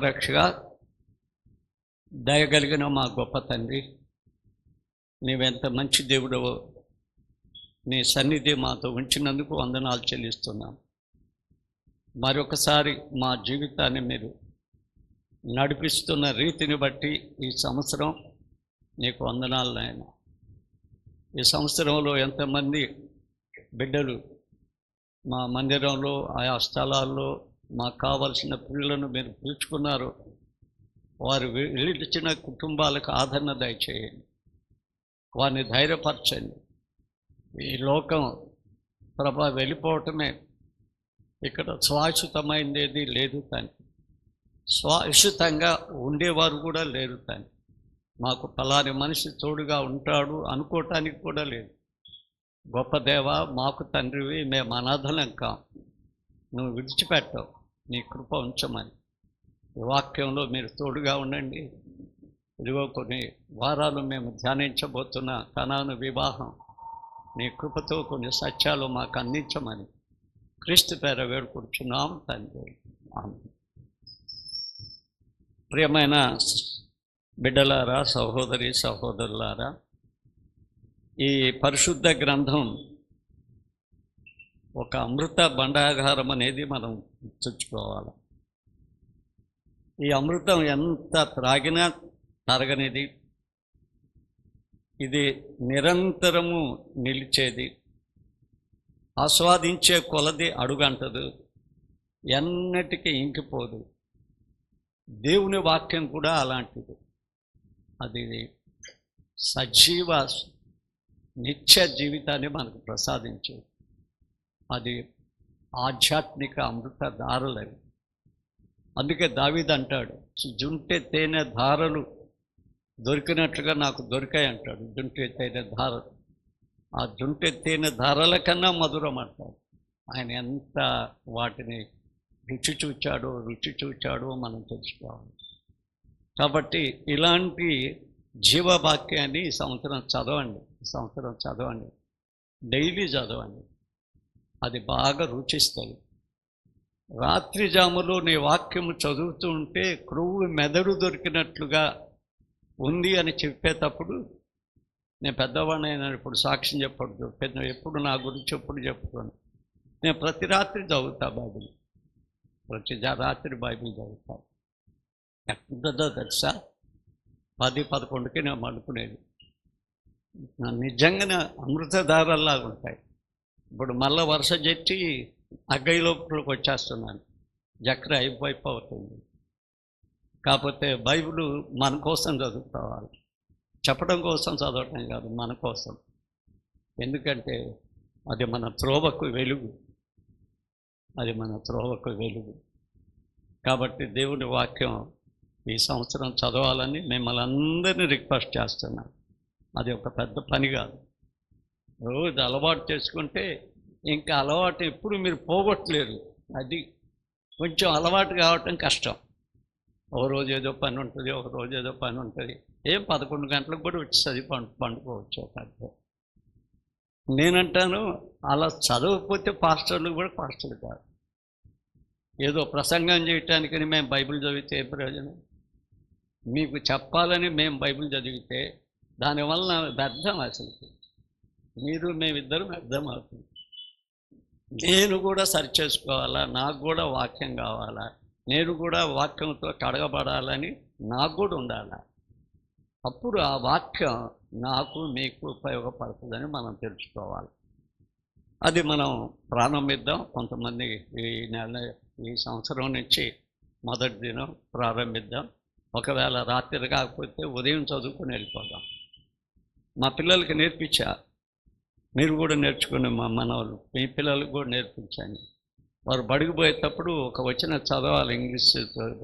గొప్ప రక్షగా దయగలిగిన మా గొప్ప తండ్రి నీవెంత మంచి దేవుడవో నీ సన్నిధి మాతో ఉంచినందుకు వందనాలు చెల్లిస్తున్నాం. మరొకసారి మా జీవితాన్ని మీరు నడిపిస్తున్న రీతిని బట్టి ఈ సంవత్సరం నీకు వందనాలు నాయన. ఈ సంవత్సరంలో ఎంతమంది బిడ్డలు మా మందిరంలో ఆయా స్థలాల్లో మాకు కావలసిన పిల్లలను మీరు పిలుచుకున్నారు. వారు వెళ్ళిచ్చిన కుటుంబాలకు ఆదరణ దయచేయండి. వారిని ధైర్యపరచండి. ఈ లోకం ప్రభా వెళ్ళిపోవటమే ఇక్కడ శాశ్వతమైనది లేదు కానీ శాశ్వతంగా ఉండేవారు కూడా లేరు కానీ మాకు ఫలాని మనిషి తోడుగా ఉంటాడు అనుకోవటానికి కూడా లేదు. గొప్ప దేవ మాకు తండ్రివి మేము అనాథలం కాం. నువ్వు విడిచిపెట్టవు. నీ కృప ఉంచమని. వాక్యంలో మీరు తోడుగా ఉండండి. ఇదిగో కొన్ని వారాలు మేము ధ్యానించబోతున్న కణాను వివాహం నీ కృపతో కొన్ని సత్యాలు మాకు అందించమని క్రీస్తు పేర వేడుకుంటున్నాం తండ్రి. ప్రియమైన బిడ్డలారా సహోదరి సహోదరులారా ఈ పరిశుద్ధ గ్రంథం ఒక అమృత బండాగారం అనేది మనం చచ్చుకోవాలి ఈ అమృతం ఎంత త్రాగినా తరగనిది. ఇది నిరంతరము నిలిచేది. ఆస్వాదించే కొలది అడుగంటదు. ఎన్నటికీ ఇంకిపోదు. దేవుని వాక్యం కూడా అలాంటిది. అది సజీవ నిత్య జీవితాన్ని మనకు ప్రసాదించేది. అది ఆధ్యాత్మిక అమృత ధారలవి అందుకే దావీద్ అంటాడు జుంటె తేనె ధారలు దొరికినట్లుగా నాకు దొరికాయి అంటాడు జుంటె తేనె ధారలు. ఆ జుంటె తేనె ధారల కన్నా మధురం అంటాడు. ఆయన ఎంత వాటిని రుచి చూచాడో రుచి చూచాడో మనం తెలుసుకోవాలి. కాబట్టి ఇలాంటి జీవవాక్యాన్ని ఈ సంవత్సరం చదవండి ఈ సంవత్సరం చదవండి. డైలీ చదవండి. అది బాగా రుచిస్తుంది. రాత్రి జాములో నీ వాక్యము చదువుతూ ఉంటే క్రొవ్వు మెదడు దొరికినట్లుగా ఉంది అని చెప్పేటప్పుడు నేను పెద్దవాడిని ఇప్పుడు సాక్ష్యం చెప్పడు పెద్ద ఎప్పుడు నా గురించి ఎప్పుడు చెప్పుకోను. నేను ప్రతి రాత్రి చదువుతా బైబిల్. ప్రతి రాత్రి బైబిల్ చదువుతా. ఎంతదో తెలుసా? పది పదకొండుకి నేను మడుకునేది నిజంగానే అమృతధారల్లాగా ఉంటాయి ఇప్పుడు మళ్ళీ వరుస చెట్టి అగ్గై లోపలికి వచ్చేస్తున్నాను. జక్ర అయిపోయిపోతుంది. కాకపోతే బైబిల్ మన కోసం చదువుకోవాలి చెప్పడం కోసం చదవటం కాదు మన కోసం. ఎందుకంటే అది మన త్రోవకు వెలుగు. అది మన త్రోవకు వెలుగు. కాబట్టి దేవుని వాక్యం ఈ సంవత్సరం చదవాలని మిమ్మల్ని అందరినీ రిక్వెస్ట్ చేస్తున్నాను. అది ఒక పెద్ద పని కాదు. రోజు అలవాటు చేసుకుంటే ఇంకా అలవాటు ఎప్పుడు మీరు పోగొట్టలేరు. అది కొంచెం అలవాటు కావటం కష్టం. ఒక రోజు ఏదో పని ఉంటుంది ఒక రోజు ఏదో పని ఉంటుంది. ఏం పదకొండు గంటలకు కూడా వచ్చి చదివి పండు పండుకోవచ్చు అంటే నేనంటాను అలా చదవకపోతే పాస్టర్లు కూడా పాస్టర్లు కాదు. ఏదో ప్రసంగం చేయటానికని మేము బైబిల్ చదివితే ఏ ప్రయోజనం? మీకు చెప్పాలని మేము బైబిల్ చదివితే దానివల్ల వ్యర్థం అసలు మీరు మేమిద్దరం వ్యర్థం అవుతుంది నేను కూడా సరి చేసుకోవాలా? నాకు కూడా వాక్యం కావాలా? నేను కూడా వాక్యంతో కడగబడాలని నాకు కూడా ఉండాలా? అప్పుడు ఆ వాక్యం నాకు మీకు ఉపయోగపడుతుందని మనం తెలుసుకోవాలి. అది మనం ప్రారంభిద్దాం. కొంతమంది ఈ నెల ఈ సంవత్సరం నుంచి మొదటి దినం ప్రారంభిద్దాం. ఒకవేళ రాత్రి కాకపోతే ఉదయం చదువుకుని వెళ్ళిపోదాం. మా పిల్లలకి నేర్పించా మీరు కూడా నేర్చుకుని మా మనవాళ్ళు మీ పిల్లలకు కూడా నేర్పించండి. వారు బడికి పోయేటప్పుడు ఒక వచ్చిన చదవాలి ఇంగ్లీష్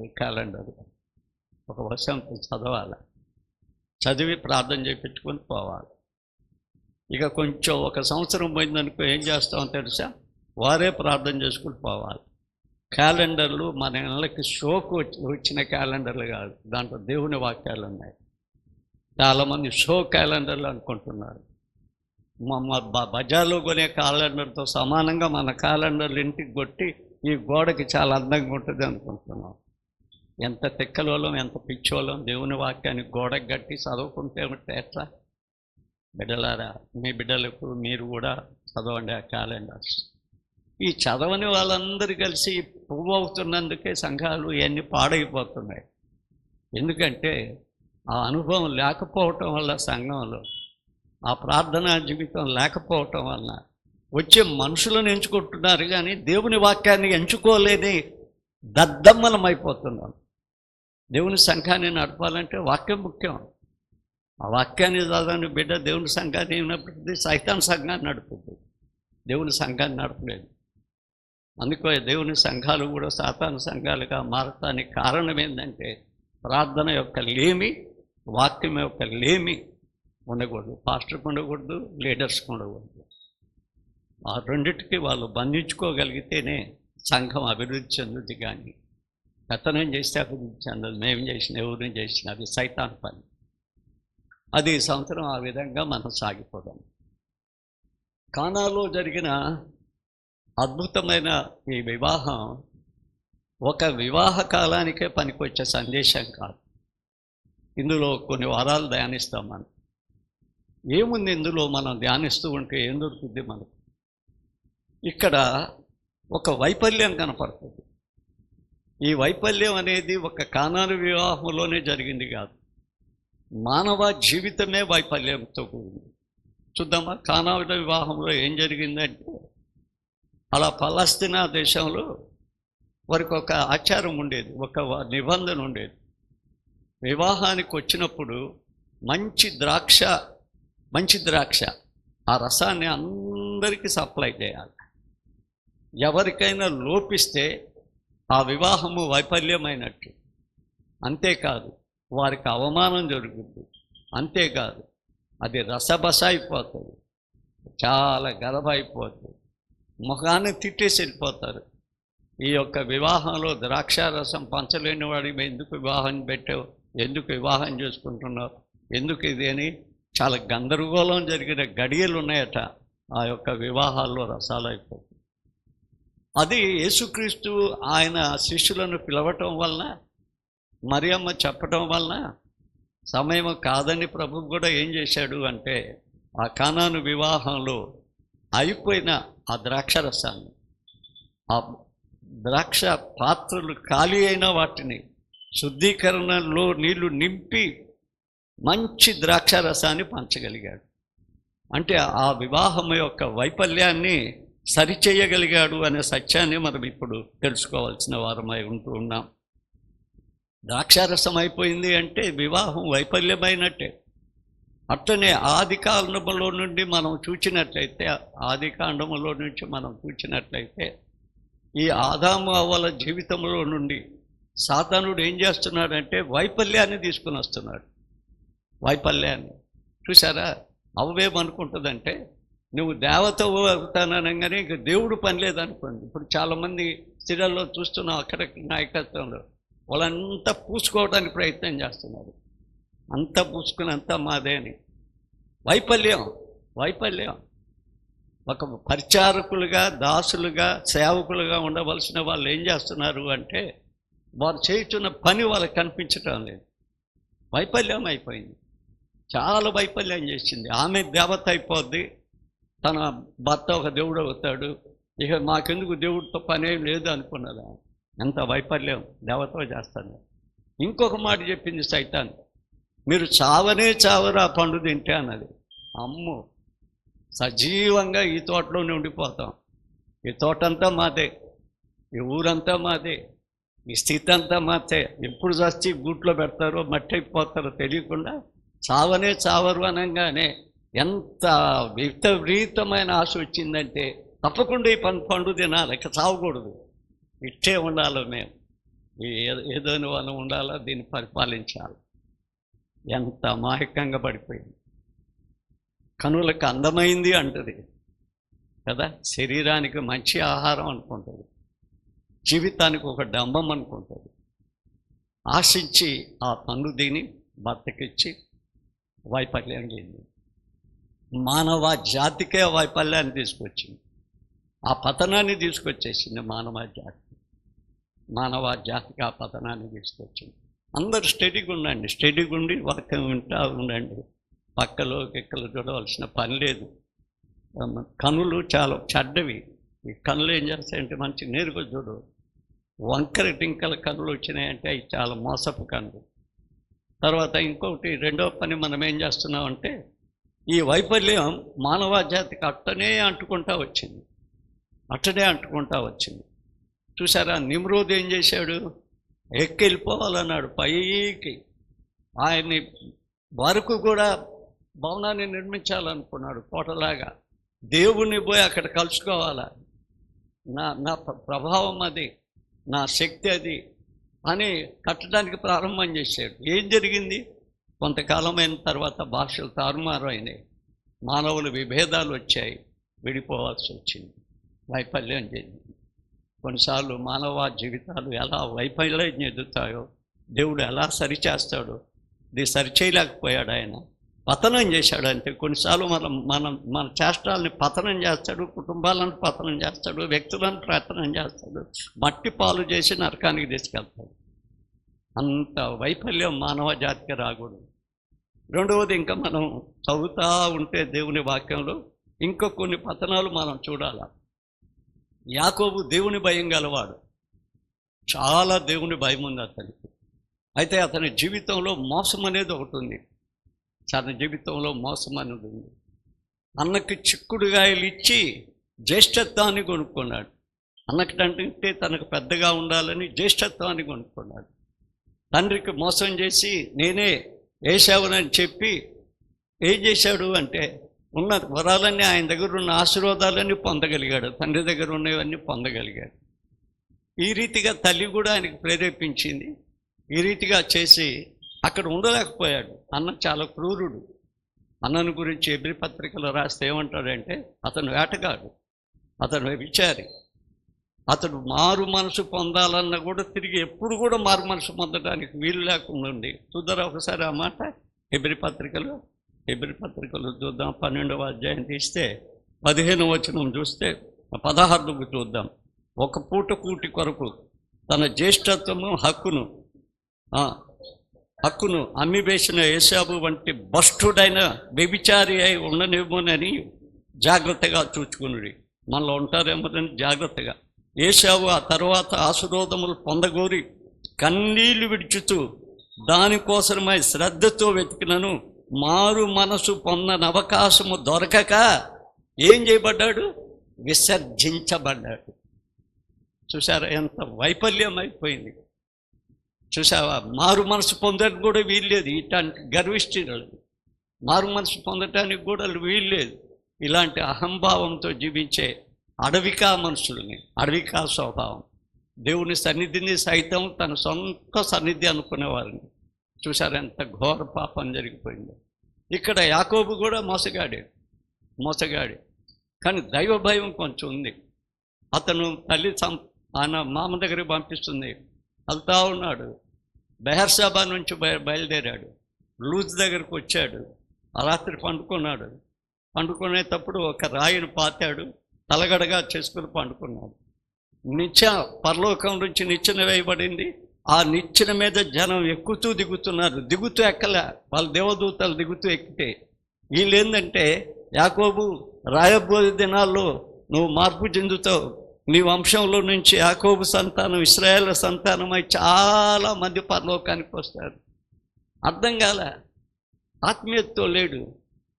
క్యాలెండర్. ఒక వర్షం చదవాలి. చదివి ప్రార్థన చేయించుకొని పోవాలి. ఇక కొంచెం ఒక సంవత్సరం పోయిందనుకో ఏం చేస్తామో తెలుసా? వారే ప్రార్థన చేసుకుని పోవాలి. క్యాలెండర్లు మన ఇళ్ళకి షోకు వచ్చి వచ్చిన క్యాలెండర్లు కాదు. దాంట్లో దేవుని వాక్యాలు ఉన్నాయి. చాలామంది షో క్యాలెండర్లు అనుకుంటున్నారు. బజార్లో కొనే క్యాలెండర్తో సమానంగా మన క్యాలెండర్లు ఇంటికి కొట్టి ఈ గోడకి చాలా అందంగా ఉంటుంది అనుకుంటున్నాం. ఎంత తిక్కలోలం ఎంత పిచ్చోలం దేవుని వాక్యాన్ని గోడకు కట్టి చదువుకుంటే ఉంటే ఎట్లా? బిడ్డలారా మీ బిడ్డలకు మీరు కూడా చదవండి ఆ క్యాలెండర్స్. ఈ చదవని వాళ్ళందరూ కలిసి పువ్వు అవుతున్నందుకే సంఘాలు ఇవన్నీ పాడైపోతున్నాయి. ఎందుకంటే ఆ అనుభవం లేకపోవటం వల్ల సంఘంలో ఆ ప్రార్థనా జీవితం లేకపోవటం వలన వచ్చే మనుషులను ఎంచుకుంటున్నారు కానీ దేవుని వాక్యాన్ని ఎంచుకోలేని దద్దమ్మలం అయిపోతున్నాం దేవుని సంఘాన్ని నడపాలంటే వాక్యం ముఖ్యం. ఆ వాక్యాన్ని చదవని బిడ్డ దేవుని సంఘాన్ని నడుపుతుంది సైతాన్ సంఘాన్ని నడుపుతుంది దేవుని సంఘాన్ని నడపలేదు. అందుకో దేవుని సంఘాలు కూడా సాతాను సంఘాలుగా మారటానికి కారణం ఏంటంటే ప్రార్థన యొక్క లేమి వాక్యం యొక్క లేమి ఉండకూడదు పాస్టర్కి ఉండకూడదు లీడర్స్కి ఉండకూడదు. ఆ రెండిటికి వాళ్ళు బంధించుకోగలిగితేనే సంఘం అభివృద్ధి చెందుద్ది కానీ పెత్తనం చేస్తే అభివృద్ధి చెందదు మేము చేసిన ఎవరిని చేసిన అది సైతాన్ పని. అది ఈ సంవత్సరం ఆ విధంగా మనం సాగిపోదాం. కానాలో జరిగిన అద్భుతమైన ఈ వివాహం ఒక వివాహ కాలానికే పనికొచ్చే సందేశం కాదు. ఇందులో కొన్ని వారాలు ధ్యానిస్తాం మనం. ఏముంది ఇందులో మనం ధ్యానిస్తూ ఉంటే ఏం దొరుకుతుంది మనకు? ఇక్కడ ఒక వైఫల్యం కనపడుతుంది. ఈ వైఫల్యం అనేది ఒక కానాను వివాహంలోనే జరిగింది కాదు. మానవ జీవితమే వైఫల్యంతో కూడింది. చూద్దామా? కానావిడ వివాహంలో ఏం జరిగిందంటే అలా పలస్తీనా దేశంలో వారికి ఒక ఆచారం ఉండేది ఒక నిబంధన ఉండేది. వివాహానికి వచ్చినప్పుడు మంచి ద్రాక్ష మంచి ద్రాక్ష. ఆ రసాన్ని అందరికీ సప్లై చేయాలి. ఎవరికైనా లోపిస్తే ఆ వివాహము వైఫల్యమైనట్టు. అంతేకాదు వారికి అవమానం జరుగుతుంది అంతేకాదు అది రసబస అయిపోతుంది. చాలా గలభ అయిపోతుంది ముఖాన్ని తిట్టేసి వెళ్ళిపోతారు. ఈ యొక్క వివాహంలో ద్రాక్షారసం పంచలేని వాడికి ఎందుకు వివాహం పెట్టావు? ఎందుకు వివాహం చేసుకుంటున్నావు? ఎందుకు ఇది అని చాలా గందరగోళం జరిగిన గడియలు ఉన్నాయట ఆ యొక్క వివాహాల్లో రసాలు అది యేసుక్రీస్తు ఆయన శిష్యులను పిలవటం వలన మరియమ్మ చెప్పటం వలన సమయం కాదని ప్రభు కూడా ఏం చేశాడు అంటే ఆ కానాను వివాహంలో అయిపోయిన ఆ ద్రాక్షరసాన్ని ఆ ద్రాక్ష పాత్రలు ఖాళీ అయిన వాటిని శుద్ధీకరణలో నీళ్ళు నింపి మంచి ద్రాక్ష రసాన్ని పంచగలిగాడు. అంటే ఆ వివాహం యొక్క వైఫల్యాన్ని సరిచేయగలిగాడు అనే సత్యాన్ని మనం ఇప్పుడు తెలుసుకోవాల్సిన వారమై ఉంటూ ఉన్నాం. ద్రాక్షారసం అయిపోయింది అంటే వివాహం వైఫల్యమైనట్టే. అట్లనే ఆది కాండములో నుండి మనం చూచినట్లయితే ఆది కాండములో నుంచి మనం చూచినట్లయితే ఈ ఆదాము అవ్వల జీవితంలో నుండి సాతానుడు ఏం చేస్తున్నాడంటే వైఫల్యాన్ని తీసుకుని వస్తున్నాడు. వైఫల్యాన్ని చూసారా అవ్వేమనుకుంటుందంటే నువ్వు దేవత అవుతాననగానే ఇక దేవుడు పని లేదనుకోండి. ఇప్పుడు చాలామంది సిరల్లో చూస్తున్నావు అక్కడ నాయకత్వంలో వాళ్ళంతా పూసుకోవడానికి ప్రయత్నం చేస్తున్నారు. అంతా పూసుకుని అంతా మాదే అని. వైఫల్యం వైఫల్యం. ఒక పరిచారకులుగా దాసులుగా సేవకులుగా ఉండవలసిన వాళ్ళు ఏం చేస్తున్నారు అంటే వారు చేస్తున్న పని వాళ్ళకి కనిపించటం లేదు. వైఫల్యం అయిపోయింది. చాలా వైఫల్యం చేసింది. ఆమె దేవత అయిపోద్ది. తన భర్త ఒక దేవుడు అవుతాడు. ఇక మాకెందుకు దేవుడితో పనేం లేదు అనుకున్నదా ఎంత వైఫల్యం దేవతో చేస్తాను. ఇంకొక మాట చెప్పింది సైతాన్. మీరు చావనే చావరు ఆ పండు తింటే అన్నది. అమ్ము! సజీవంగా ఈ తోటలోనే ఉండిపోతాం. ఈ తోటంతా మాదే. ఈ ఊరంతా మాదే. ఈ స్థితి అంతా మాతే. ఎప్పుడు చచ్చి గూట్లో పెడతారో మట్టి అయిపోతారో తెలియకుండా చావనే చావరు అనగానే ఎంత విపరీతమైన ఆశ వచ్చిందంటే తప్పకుండా ఈ పని పండు తినాలి ఇక చావకూడదు. ఇట్టే ఉండాలి మేము. ఏ- ఏదోని వాళ్ళు ఉండాలో దీన్ని పరిపాలించాలి. ఎంత మాయకంగా పడిపోయింది. కనులకు అందమైంది అంటది. కదా? శరీరానికి మంచి ఆహారం అనుకుంటుంది. జీవితానికి ఒక డంబం అనుకుంటుంది. ఆశించి ఆ పండు దీని భర్తకిచ్చి వైఫల్యం చెంది మానవ జాతికే వైఫల్యాన్ని తీసుకొచ్చింది. ఆ పతనాన్ని తీసుకొచ్చేసింది మానవ జాతి. మానవ జాతికి ఆ పతనాన్ని తీసుకొచ్చింది. అందరు స్టడీగా ఉండండి. స్టడీగా ఉండి వాక్యం వింటా ఉండండి. పక్కలో గిక్కలు చూడవలసిన పని లేదు. కనులు చాలా చెడ్డవి. ఈ కనులు ఏం చేస్తాయంటే మంచి నేరుగా చూడు. వంకర టింకల కనులు వచ్చినాయంటే అవి చాలా మోసపు కనులు. తర్వాత ఇంకొకటి రెండో పని మనం ఏం చేస్తున్నామంటే ఈ వైఫల్యం మానవ జాతికి అట్టనే అంటుకుంటా వచ్చింది. అట్టనే అంటుకుంటా వచ్చింది. చూసారా నిమ్రోద్ ఏం చేశాడు? ఎక్కెళ్ళిపోవాలన్నాడు పైకి. ఆయన్ని వరకు కూడా భవనాన్ని నిర్మించాలనుకున్నాడు కోటలాగా. దేవుణ్ణి పోయి అక్కడ కలుసుకోవాలా? నా నా ప్ర- ప్రభావం అది. నా శక్తి అది. అని కట్టడానికి ప్రారంభం చేశాడు. ఏం జరిగింది? కొంతకాలమైన తర్వాత భాషలు తారుమారు అయినాయి. మానవుల విభేదాలు వచ్చాయి. విడిపోవాల్సి వచ్చింది. వైఫల్యం చెందింది. కొన్నిసార్లు మానవ జీవితాలు ఎలా వైఫల్యం చెందుతాయో దేవుడు ఎలా సరిచేస్తాడో ఇది సరిచేయలేకపోయాడు ఆయన. పతనం చేశాడు అంటే కొన్నిసార్లు మనం మనం మన చేష్టాలని పతనం చేస్తాడు కుటుంబాలను పతనం చేస్తాడు వ్యక్తులను పతనం చేస్తాడు మట్టి పాలు చేసి నరకానికి తీసుకెళ్తాడు. అంత వైఫల్యం మానవ జాతికి రాకూడదు. రెండవది ఇంకా మనం చదువుతూ ఉంటే దేవుని వాక్యంలో ఇంకా కొన్ని పతనాలు మనం చూడాలి. యాకోబు దేవుని భయం గలవాడు. చాలా దేవుని భయం ఉంది అతనికి. అయితే అతని జీవితంలో మోసం అనేది ఒకటి ఉంది. తన జీవితంలో మోసం అనేది ఉంది. అన్నకి చిక్కుడుగాయలు ఇచ్చి జ్యేష్ఠత్వాన్ని కొనుక్కున్నాడు. అన్నకంటే తనకు పెద్దగా ఉండాలని జ్యేష్ఠత్వాన్ని కొనుక్కున్నాడు. తండ్రికి మోసం చేసి నేనే వేసావునని చెప్పి ఏం చేశాడు అంటే ఉన్న వరాలన్నీ ఆయన దగ్గర ఉన్న ఆశీర్వాదాలన్నీ పొందగలిగాడు తండ్రి దగ్గర ఉన్నవన్నీ పొందగలిగాడు. ఈ రీతిగా తల్లి కూడా ఆయనకు ప్రేరేపించింది. ఈ రీతిగా చేసి అక్కడ ఉండలేకపోయాడు. అన్న చాలా క్రూరుడు. అన్నను గురించి ఎబ్రి పత్రికలో రాస్తే ఏమంటాడంటే అతను వేటగాడు. అతను విచారి అతడు మారు మనసు పొందాలన్నా కూడా తిరిగి ఎప్పుడు కూడా మారు మనసు పొందడానికి వీలు లేకుండా ఉంది. చూద్దరా ఒకసారి ఆ మాట? ఎబ్రి పత్రికలు ఎబ్రి పత్రికలు చూద్దాం. పన్నెండవ అధ్యాయం తీస్తే పదిహేను వచనం చూస్తే పదహారుకు చూద్దాం. ఒక పూట కూటి కొరకు తన జ్యేష్ఠత్వము హక్కును హక్కును అమ్మివేసిన ఏసాబు వంటి భష్టుడైన వ్యభిచారి అయి ఉండనేమోనని జాగ్రత్తగా చూచుకునుడి. మనలో ఉంటారేమోనని జాగ్రత్తగా. ఏసావు ఆ తర్వాత ఆశీర్వాదములు పొందగోరి కన్నీళ్ళు విడుచుతూ దానికోసమై శ్రద్ధతో వెతికినను మారు మనసు పొందని అవకాశము దొరకక ఏం చేయబడ్డాడు? విసర్జించబడ్డాడు. చూసారా ఎంత వైఫల్యం అయిపోయింది చూసావా మారు మనసు పొందడానికి కూడా వీల్లేదు. ఇట్లాంటి గర్విష్ఠులు మారు మనసు పొందటానికి కూడా వీల్లేదు. ఇలాంటి అహంభావంతో జీవించే అడవికా మనుషులని అడవికా స్వభావం. దేవుని సన్నిధిని సైతం తన సొంత సన్నిధి అనుకునేవారిని. చూశారంత ఎంత ఘోర పాపం జరిగిపోయింది. ఇక్కడ యాకోబు కూడా మోసగాడే మోసగాడే. కానీ దైవ భయం కొంచెం ఉంది. అతను తల్లి సం ఆయన మామ దగ్గరికి పంపిస్తుంది. వెళ్తా ఉన్నాడు. బెహర్సాబా నుంచి బయ బయలుదేరాడు. లూజ్ దగ్గరకు వచ్చాడు. ఆ రాత్రి పండుకున్నాడు. పండుకునేటప్పుడు ఒక రాయిని పాతాడు. తలగడగా చేసుకుని పండుకున్నాడు. నిత్య పరలోకం నుంచి నిచ్చెన వేయబడింది. ఆ నిచ్చెన మీద జనం ఎక్కుతూ దిగుతున్నారు. దిగుతూ ఎక్కలే. వాళ్ళ దేవదూతలు దిగుతూ ఎక్కితే. వీళ్ళు ఏంటంటే యాకోబు రాయబోయే దినాల్లో నువ్వు మార్పు చెందుతావు. నీ వంశంలో నుంచి యాకోబు సంతానం ఇస్రాయేల్ సంతానమై చాలా మంది పరలోకానికి వస్తారు. అర్థం కాల. ఆత్మీయతతో లేడు.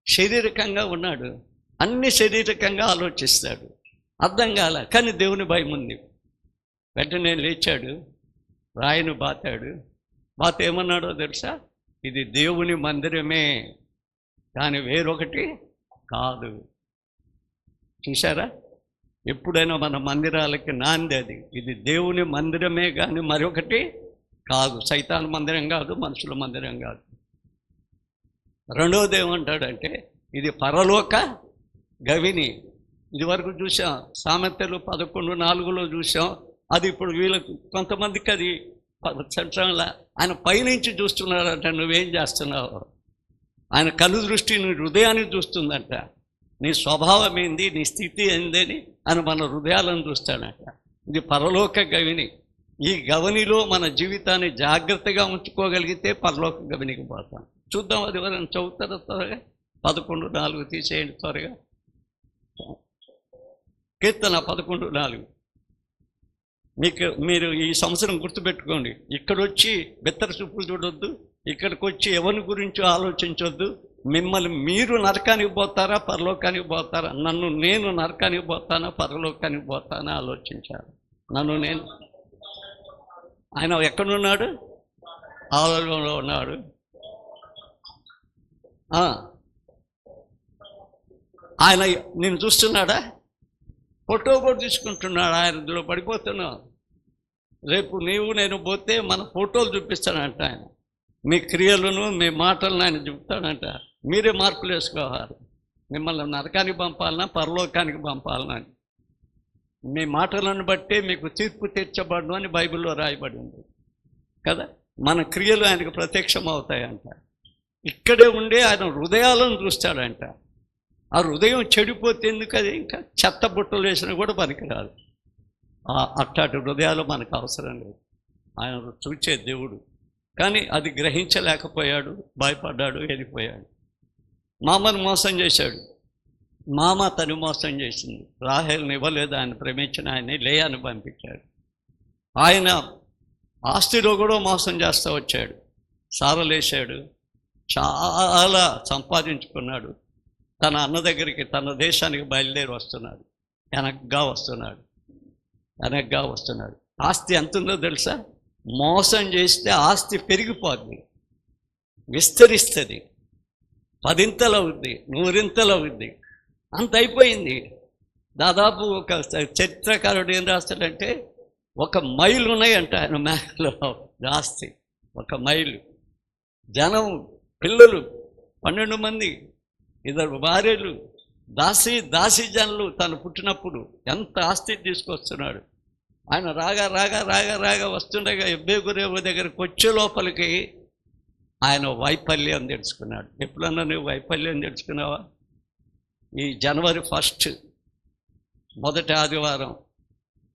శారీరకంగా ఉన్నాడు. అన్ని శారీరకంగా ఆలోచిస్తాడు. అర్థం కాల కానీ దేవుని భయం ఉంది. వెంటనే లేచాడు రాయిని బాతాడు. బాత ఏమన్నాడో తెలుసా? ఇది దేవుని మందిరమే కానీ వేరొకటి కాదు. చూసారా ఎప్పుడైనా మన మందిరాలకి నాంది అది. ఇది దేవుని మందిరమే కానీ మరొకటి కాదు. సైతాన్ మందిరం కాదు మనుషుల మందిరం కాదు. రెండవది ఏమంటాడంటే ఇది పరలోక గవిని ఇదివరకు చూసాం సామెతలు పదకొండు నాలుగులో చూసాం అది ఇప్పుడు వీళ్ళకు కొంతమందికి అది సంవత్సరంలో ఆయన పైనుంచి చూస్తున్నాడట నువ్వేం చేస్తున్నావు? ఆయన కను దృష్టి నీ హృదయాన్ని చూస్తుందంట. నీ స్వభావం ఏంది? నీ స్థితి ఏందని అని మన హృదయాలను చూస్తాడట. ఇది పరలోక గవిని. ఈ గవనిలో మన జీవితాన్ని జాగ్రత్తగా ఉంచుకోగలిగితే పరలోక గవనికి పోతాం. చూద్దాం అది వరకు చదువుతారా త్వరగా? పదకొండు నాలుగు తీసేయండి త్వరగా. కీర్తన పదకొండు నాలుగు. మీకు మీరు ఈ సంవత్సరం గుర్తుపెట్టుకోండి. ఇక్కడ వచ్చి బెత్తర చూపులు చూడొద్దు ఇక్కడికి వచ్చి ఎవరి గురించి ఆలోచించొద్దు. మిమ్మల్ని మీరు నరకానికి పోతారా పరలోకానికి పోతారా? నన్ను నేను నరకానికి పోతానా పరలోకానికి పోతానా ఆలోచించారు నన్ను నేను ఆయన ఎక్కడున్నాడు? ఆలోచనలో ఉన్నాడు. ఆయన నేను చూస్తున్నాడా? ఫోటో కూడా తీసుకుంటున్నాడు ఆయన ఇందులో పడిపోతున్నావు. రేపు నీవు నేను పోతే మన ఫోటోలు చూపిస్తాడంట ఆయన. మీ క్రియలను మీ మాటలను ఆయన చూపుతాడంట మీరే మార్పులు వేసుకోవాలి. మిమ్మల్ని నరకానికి పంపాలన్నా పరలోకానికి పంపాలన్నా అని. మీ మాటలను బట్టే మీకు తీర్పు తీర్చబడను అని బైబిల్లో రాయబడింది కదా? మన క్రియలు ఆయనకు ప్రత్యక్షం అవుతాయంట ఇక్కడే ఉండే ఆయన హృదయాలను చూస్తాడంట. ఆ హృదయం చెడిపోతే ఎందుకు అది? ఇంకా చెత్త బుట్టలు వేసినా కూడా పనికిరాదు. ఆ అట్టాటి హృదయాలు మనకు అవసరం లేదు. ఆయన చూచే దేవుడు. కానీ అది గ్రహించలేకపోయాడు భయపడ్డాడు వెళ్ళిపోయాడు మామను మోసం చేశాడు. మామ తను మోసం చేసింది. రాహేల్ని ఇవ్వలేదు ఆయన ప్రేమించిన ఆయన్ని లేయాన్ని పంపించాడు. ఆయన ఆస్తిలో కూడా మోసం చేస్తూ వచ్చాడు. సారలేశాడు. చాలా సంపాదించుకున్నాడు. తన అన్న దగ్గరికి తన దేశానికి బయలుదేరి వస్తున్నాడు. వెనక్గా వస్తున్నాడు. వెనక్గా వస్తున్నాడు. ఆస్తి ఎంత ఉందో తెలుసా? మోసం చేస్తే ఆస్తి పెరిగిపోద్ది. విస్తరిస్తుంది. పదింతలు అవుద్ది నూరింతలు అవుద్ది. అంత అయిపోయింది. దాదాపు ఒక చరిత్రకారుడు ఏం రాస్తాడంటే ఒక మైలు ఉన్నాయంట ఆయన మేకలో ఆస్తి. ఒక మైలు. జనం పిల్లలు పన్నెండు మంది ఇద్దరు భార్యలు దాసి దాసి జనులు తను పుట్టినప్పుడు ఎంత ఆస్తి తీసుకొస్తున్నాడు. ఆయన రాగా రాగా రాగా రాగా వస్తుండగా ఎబ్బేగురేవు దగ్గరికి వచ్చే లోపలికి ఆయన వైఫల్యం తెలుసుకున్నాడు. ఎప్పుడన్నా నువ్వు వైఫల్యం తెలుసుకున్నావా? ఈ జనవరి ఫస్ట్ మొదటి ఆదివారం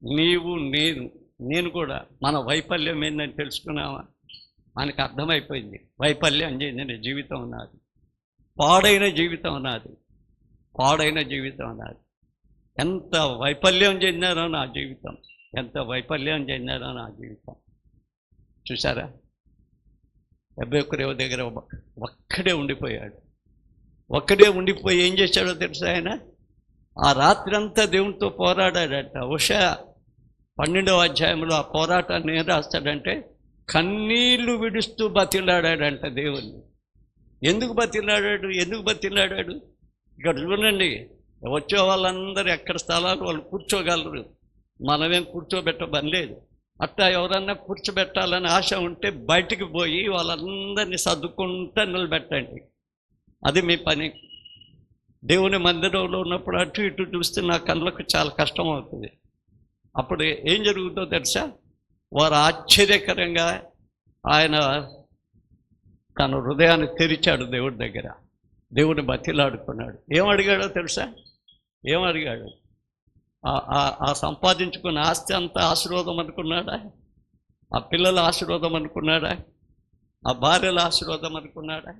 నీవు నేను నేను కూడా మన వైఫల్యం ఏందని తెలుసుకున్నావా? మనకు అర్థమైపోయింది. వైఫల్యం చెందిన జీవితం ఉన్నది పాడైన జీవితం నాది. పాడైన జీవితం ఉన్నది ఎంత వైఫల్యం చెందారో నా జీవితం. ఎంత వైఫల్యం చెందారో నా జీవితం. చూసారా డెబ్బై ఒక్కరేవ దగ్గర ఒక్కడే ఉండిపోయాడు. ఒక్కడే ఉండిపోయి ఏం చేశాడో తెలుసా ఆయన? ఆ రాత్రంతా దేవునితో పోరాడాడట. ఉషా పన్నెండవ అధ్యాయంలో ఆ పోరాటాన్ని ఏం రాస్తాడంటే కన్నీళ్ళు విడుస్తూ బతిలాడాడంట దేవుణ్ణి. ఎందుకు బతిలాడాడు ఎందుకు బతిలాడాడు ఇక్కడ చూడండి వచ్చే వాళ్ళందరూ ఎక్కడ స్థలాలు వాళ్ళు కూర్చోగలరు. మనమేం కూర్చోబెట్ట లేదు. అట్టా ఎవరన్నా కూర్చోబెట్టాలని ఆశ ఉంటే బయటికి పోయి వాళ్ళందరినీ సర్దుకుంటా నిలబెట్టండి. అది మీ పని. దేవుని మందిరంలో ఉన్నప్పుడు అటు ఇటు చూస్తే నా కళ్ళకు చాలా కష్టం అవుతుంది. అప్పుడు ఏం జరుగుతుందో తెలుసా? వారు ఆశ్చర్యకరంగా ఆయన తన హృదయాన్ని తెరిచాడు దేవుడి దగ్గర. దేవుడిని బతిలాడుకున్నాడు. ఏం అడిగాడో తెలుసా? ఏం అడిగాడు? ఆ- సంపాదించుకున్న ఆస్తి అంతా ఆశీర్వాదం అనుకున్నాడా? ఆ పిల్లల ఆశీర్వాదం అనుకున్నాడా? ఆ భార్యల ఆశీర్వాదం అనుకున్నాడా?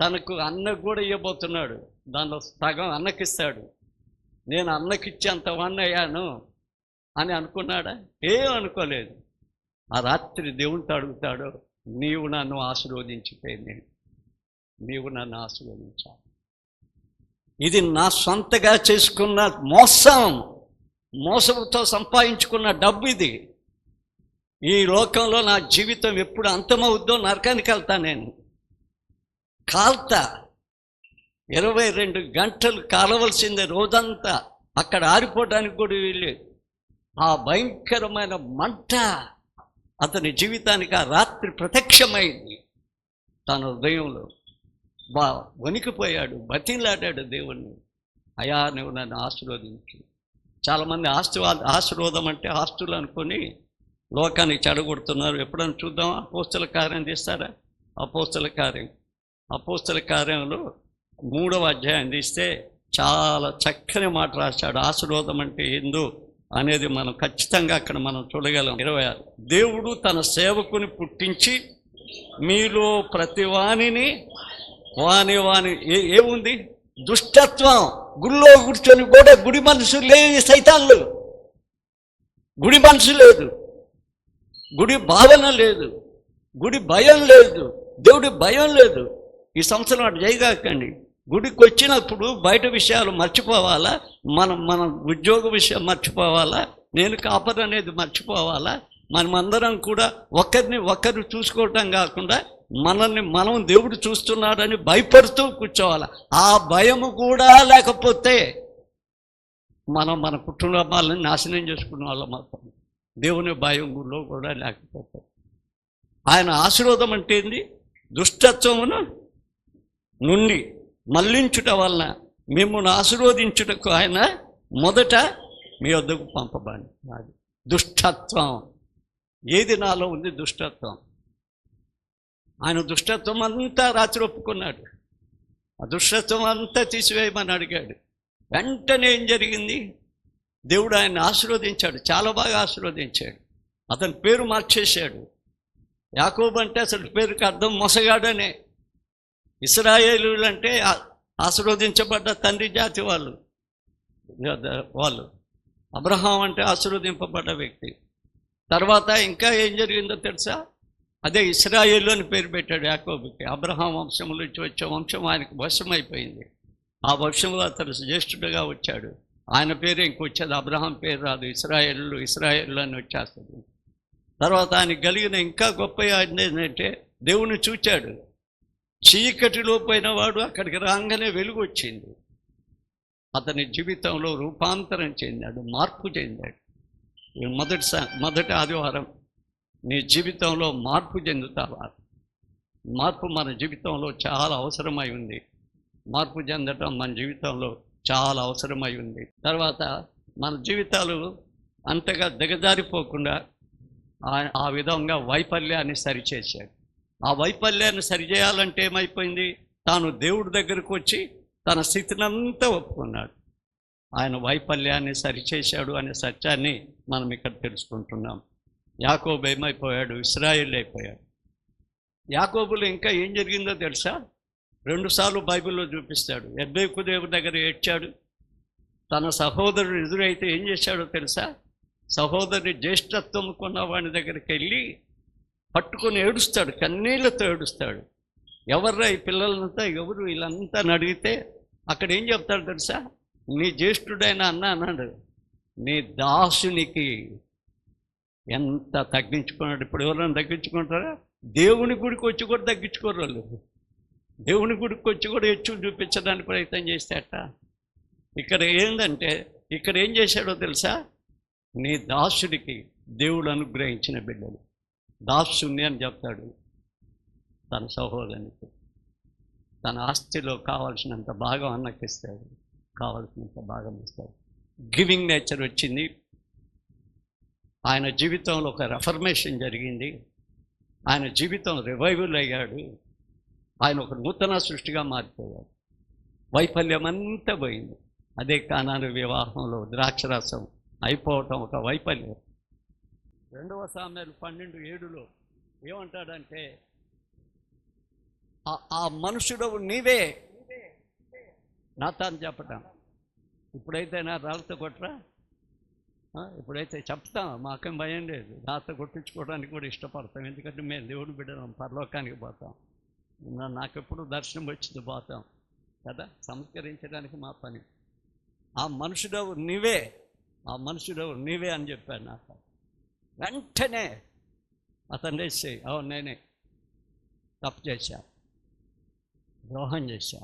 తనకు అన్న కూడా ఇవ్వబోతున్నాడు. దానిలో సగం అన్నకిస్తాడు. నేను అన్నకిచ్చేంత వాణ్ణి అయ్యాను అని అనుకున్నాడా? ఏం అనుకోలేదు. ఆ రాత్రి దేవునితో అడుగుతాడు నీవు నన్ను ఆశీర్వదించిపోయింది నీవు నన్ను ఆశీర్వదించావు ఇది నా సొంతగా చేసుకున్న మోసం మోసంతో సంపాదించుకున్న డబ్బు ఇది. ఈ లోకంలో నా జీవితం ఎప్పుడు అంతమవుద్దో నరకానికి వెళ్తా నేను. కాల్తా ఇరవై రెండు గంటలు కాలవలసిందే రోజంతా. అక్కడ ఆరిపోవడానికి కూడా వీల్లేదు. ఆ భయంకరమైన మంట అతని జీవితానికి ఆ రాత్రి ప్రత్యక్షమైంది. తన హృదయంలో బా వణికిపోయాడు బతిలాడాడు దేవుణ్ణి. అయా నువ్వు నన్ను ఆశీర్వదించు. చాలామంది ఆస్తి ఆశీర్వాదం అంటే ఆస్తులు అనుకొని లోకాన్ని చెడగొడుతున్నారు. ఎప్పుడైనా చూద్దాం అపోస్తల కార్యం తీస్తారా? అపోస్తల కార్యం. అపోస్తల కార్యంలో మూడవ అధ్యాయం తీస్తే చాలా చక్కని మాట రాశాడు. ఆశీర్వాదం అంటే ఏందో అనేది మనం ఖచ్చితంగా అక్కడ మనం చూడగలం. ఇరవై ఆరు. దేవుడు తన సేవకుని పుట్టించి మీలో ప్రతి వాణిని వాని వాని ఏ ఏముంది? దుష్టత్వం. గుడిలో కూర్చొని కూడా గుడి మనసు లేని సైతాన్లు. గుడి మనసు లేదు. గుడి భావన లేదు. గుడి భయం లేదు. దేవుడి భయం లేదు. ఈ సంవత్సరం అటు చేయగాకండి గుడికి వచ్చినప్పుడు బయట విషయాలు మర్చిపోవాలా? మనం మన ఉద్యోగ విషయం మర్చిపోవాలా? నేను కాపర్ అనేది మర్చిపోవాలా? మనమందరం కూడా ఒకరిని ఒకరు చూసుకోవటం కాకుండా మనల్ని మనం దేవుడు చూస్తున్నాడని భయపడుతూ కూర్చోవాలి? ఆ భయము కూడా లేకపోతే మనం మన కుటుంబాలను నాశనం చేసుకున్న వాళ్ళం మాత్రం దేవుని భయంలో కూడా లేకపోతే. ఆయన ఆశీర్వాదం అంటే ఏంది? దుష్టత్వమును నుండి. మళ్ళించుట వలన మిమ్మల్ని ఆశీర్వదించుటకు ఆయన మొదట మీ వద్దకు పంపబాని అది దుష్టత్వం. ఏది నాలో ఉంది దుష్టత్వం? ఆయన దుష్టత్వం అంతా రాత్రి ఒప్పుకున్నాడు. ఆ దుష్టత్వం అంతా తీసివేయమని అడిగాడు. వెంటనే ఏం జరిగింది? దేవుడు ఆయన ఆశీర్వదించాడు. చాలా బాగా ఆశీర్వదించాడు. అతని పేరు మార్చేశాడు. యాకోబు అంటే అసలు పేరుకి అర్థం మొసగాడనే. ఇస్రాయేలు అంటే ఆశీర్వదించబడ్డ తండ్రి జాతి వాళ్ళు. వాళ్ళు. అబ్రహాం అంటే ఆశీర్వదింపబడ్డ వ్యక్తి. తర్వాత ఇంకా ఏం జరిగిందో తెలుసా? అదే ఇస్రాయేలు అని పేరు పెట్టాడు యాకోబుకి. అబ్రహాం వంశం నుంచి వచ్చే వంశం ఆయనకు వశమైపోయింది. ఆ వంశంలో అతను జ్యేష్ఠుడిగా వచ్చాడు. ఆయన పేరు ఇంకొచ్చేది అబ్రహాం పేరు రాదు. ఇస్రాయేళ్ళు ఇస్రాయేళ్ళు అని వచ్చేస్తుంది. తర్వాత ఆయన కలిగిన ఇంకా గొప్ప ఏంటంటే దేవుని చూచాడు. చీకటిలో పోయిన వాడు అక్కడికి రాగానే వెలుగు వచ్చింది. అతని జీవితంలో రూపాంతరం చెందాడు మార్పు చెందాడు. మొదటి మొదటి ఆదివారం నీ జీవితంలో మార్పు చెందుతావా? మార్పు మన జీవితంలో చాలా అవసరమై ఉంది. మార్పు చెందటం మన జీవితంలో చాలా అవసరమై ఉంది. తర్వాత మన జీవితాలు అంతగా దిగజారిపోకుండా ఆ- ఆ విధంగా వైఫల్యాన్ని సరిచేశాడు. ఆ వైఫల్యాన్ని సరిచేయాలంటే ఏమైపోయింది తాను దేవుడి దగ్గరకు వచ్చి తన స్థితినంతా ఒప్పుకున్నాడు. ఆయన వైఫల్యాన్ని సరిచేశాడు అనే సత్యాన్ని మనం ఇక్కడ తెలుసుకుంటున్నాం. యాకోబు ఏమైపోయాడు? ఇస్రాయిల్ అయిపోయాడు యాకోబులో ఇంకా ఏం జరిగిందో తెలుసా? రెండుసార్లు బైబిల్లో చూపిస్తాడు. ఎబ్బేకు దేవుడి దగ్గర ఏడ్చాడు. తన సహోదరుడు ఎదురైతే ఏం చేశాడో తెలుసా? సహోదరుని జ్యేష్ఠత్వం కొన్న వాడి దగ్గరికి వెళ్ళి పట్టుకొని ఏడుస్తాడు కన్నీళ్ళతో ఏడుస్తాడు. ఎవర్రా ఈ పిల్లలంతా ఎవరు వీళ్ళంతా అని అడిగితే అక్కడ ఏం చెప్తాడు తెలుసా? నీ జ్యేష్ఠుడైన అన్న అన్నాడు. నీ దాసునికి ఎంత తగ్గించుకున్నాడు? ఇప్పుడు ఎవరైనా తగ్గించుకుంటారా? దేవుని గుడికి వచ్చి కూడా తగ్గించుకోరు వాళ్ళు. దేవుని గుడికి వచ్చి కూడా హెచ్చు చూపించడానికి ప్రయత్నం చేస్తేట ఇక్కడ ఏంటంటే ఇక్కడ ఏం చేశాడో తెలుసా? నీ దాసుడికి దేవుడు అనుగ్రహించిన బిడ్డలు. దాసుని అని చెప్తాడు తన సహోదరునికి. తన ఆస్తిలో కావాల్సినంత భాగం అన్నకిస్తాడు. కావాల్సినంత భాగం ఇస్తాడు. గివింగ్ నేచర్ వచ్చింది. ఆయన జీవితంలో ఒక రెఫర్మేషన్ జరిగింది. ఆయన జీవితం రివైవల్ అయ్యాడు. ఆయన ఒక నూతన సృష్టిగా మారిపోయాడు. వైఫల్యం అంతా పోయింది. అదే కానాను వివాహంలో ద్రాక్షరసం అయిపోవటం ఒక వైఫల్యం. రెండవ సామెలు పన్నెండు ఏడులో ఏమంటాడంటే ఆ- మనుషుడవు మనుషుడు నీవే. నాతాను చెప్పటం. ఇప్పుడైతే నా రాళ్ళతో కొట్టరా ఇప్పుడైతే చెప్తాం మాకేం భయం లేదు. రాత కొట్టించుకోవడానికి కూడా ఇష్టపడతాం. ఎందుకంటే మేము దేవుడు బిడ్డలం పరలోకానికి పోతాం. నాకెప్పుడు దర్శనం వచ్చింది పోతాం. కదా? సంస్కరించడానికి మా పని. ఆ మనుషుడవు నీవే ఆ మనుషుడవు నీవే అని చెప్పాడు నాకు వెంటనే అతను లేచి అవును నేనే తప్పు చేశా ద్రోహం చేశా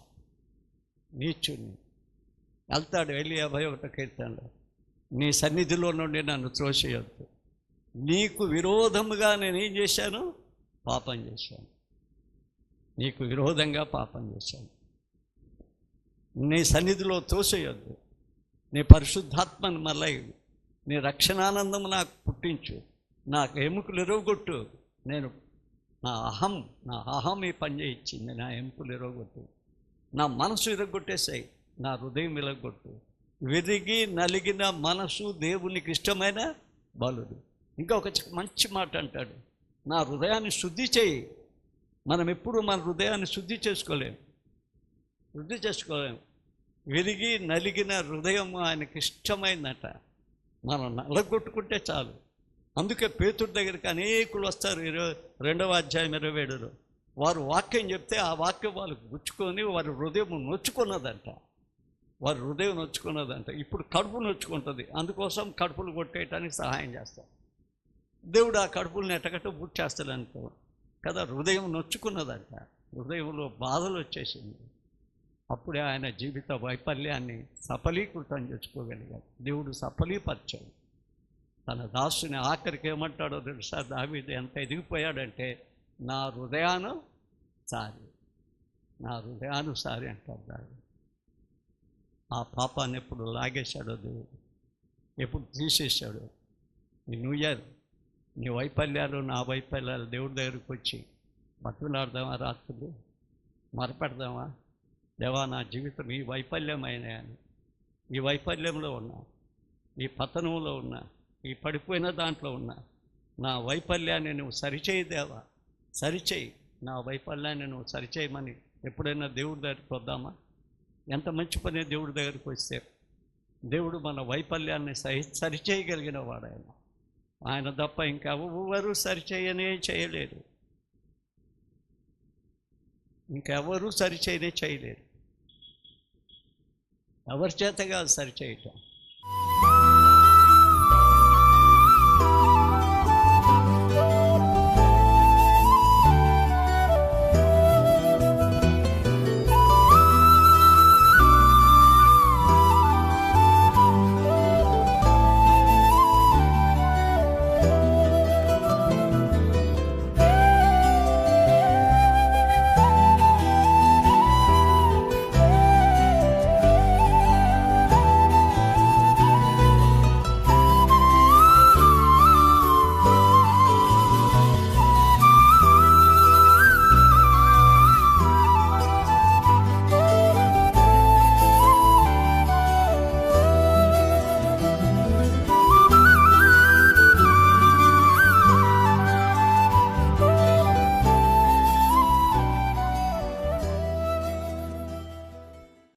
నీచుని వెళ్తాడు వెళ్ళి యాభై ఒకటో కీర్తనలో. నీ సన్నిధిలో నుండి నన్ను త్రోసేయొద్దు నీకు విరోధముగా నేను ఏం చేశాను? పాపం చేశాను. నీకు విరోధంగా పాపం చేశాను. నీ సన్నిధిలో తోసేయొద్దు నీ పరిశుద్ధాత్మను మళ్ళీ నీ రక్షణానందం నాకు పుట్టించు. నాకు ఎముకలు ఎరవగొట్టు. నేను నా అహం నా అహం ఈ పని చేయించింది. నా ఎముకలు ఎరవగొట్టు. నా మనసు ఇరగొట్టేసాయి నా హృదయం ఇరగొట్టు. విరిగి నలిగిన మనసు దేవునికి ఇష్టమైన బలుడు. ఇంకా ఒక చి- మంచి మాట అంటాడు. నా హృదయాన్ని శుద్ధి చేయి. మనం ఎప్పుడు మన హృదయాన్ని శుద్ధి చేసుకోలేము శుద్ధి చేసుకోలేం. విరిగి నలిగిన హృదయం ఆయనకి ఇష్టమైందట. మనం నలగొట్టుకుంటే చాలు. అందుకే పేతుడి దగ్గరికి అనేకులు వస్తారు ఇరవై రెండవ అధ్యాయం ఇరవై ఏడులో. వారు వాక్యం చెప్తే ఆ వాక్యం వాళ్ళకు గుచ్చుకొని వారి హృదయం నొచ్చుకున్నదంట. వారి హృదయం నొచ్చుకున్నదంట. ఇప్పుడు కడుపు నొచ్చుకుంటుంది. అందుకోసం కడుపులు కొట్టేయటానికి సహాయం చేస్తారు దేవుడు ఆ కడుపులను ఎట్టగట్ట బుచ్చేస్తాడు అనుకో కదా హృదయం నొచ్చుకున్నదంట. హృదయంలో బాధలు వచ్చేసింది. అప్పుడే ఆయన జీవిత వైఫల్యాన్ని సఫలీకృతం చేసుకోగలిగాడు. దేవుడు సఫలీపరిచాడు. తన దాసుని ఆఖరికి ఏమంటాడో తెలుసా? దావీదు ఎంత ఎదిగిపోయాడంటే నా హృదయాను సారి. నా హృదయానుసారి అంటాడు దావి ఆ పాపాన్ని ఎప్పుడు లాగేశాడో దేవుడు? ఎప్పుడు తీసేశాడు? నీ న్యూ ఇయర్ నీ వైఫల్యాలు నా వైఫల్యాలు దేవుడి దగ్గరికి వచ్చి బతులాడదామా రాత్రులు? మరపెడదామా? దేవా నా జీవితం ఈ వైఫల్యమైన అని. ఈ వైఫల్యంలో ఉన్నా ఈ పతనంలో ఉన్నా ఈ పడిపోయిన దాంట్లో ఉన్నా నా వైఫల్యాన్ని నువ్వు సరిచేయి దేవా. సరిచేయి. నా వైఫల్యాన్ని నువ్వు సరిచేయమని ఎప్పుడైనా దేవుడి దగ్గరికి వద్దామా? ఎంత మంచి పని దేవుడి దగ్గరికి వస్తే దేవుడు మన వైఫల్యాన్ని సరి సరిచేయగలిగిన వాడు ఆయన. ఆయన తప్ప ఇంకెవరు సరిచేయనే చేయలేరు ఇంకెవరూ సరిచేయనే చేయలేరు. ఎవరి చేత కాదు సరిచేయటం.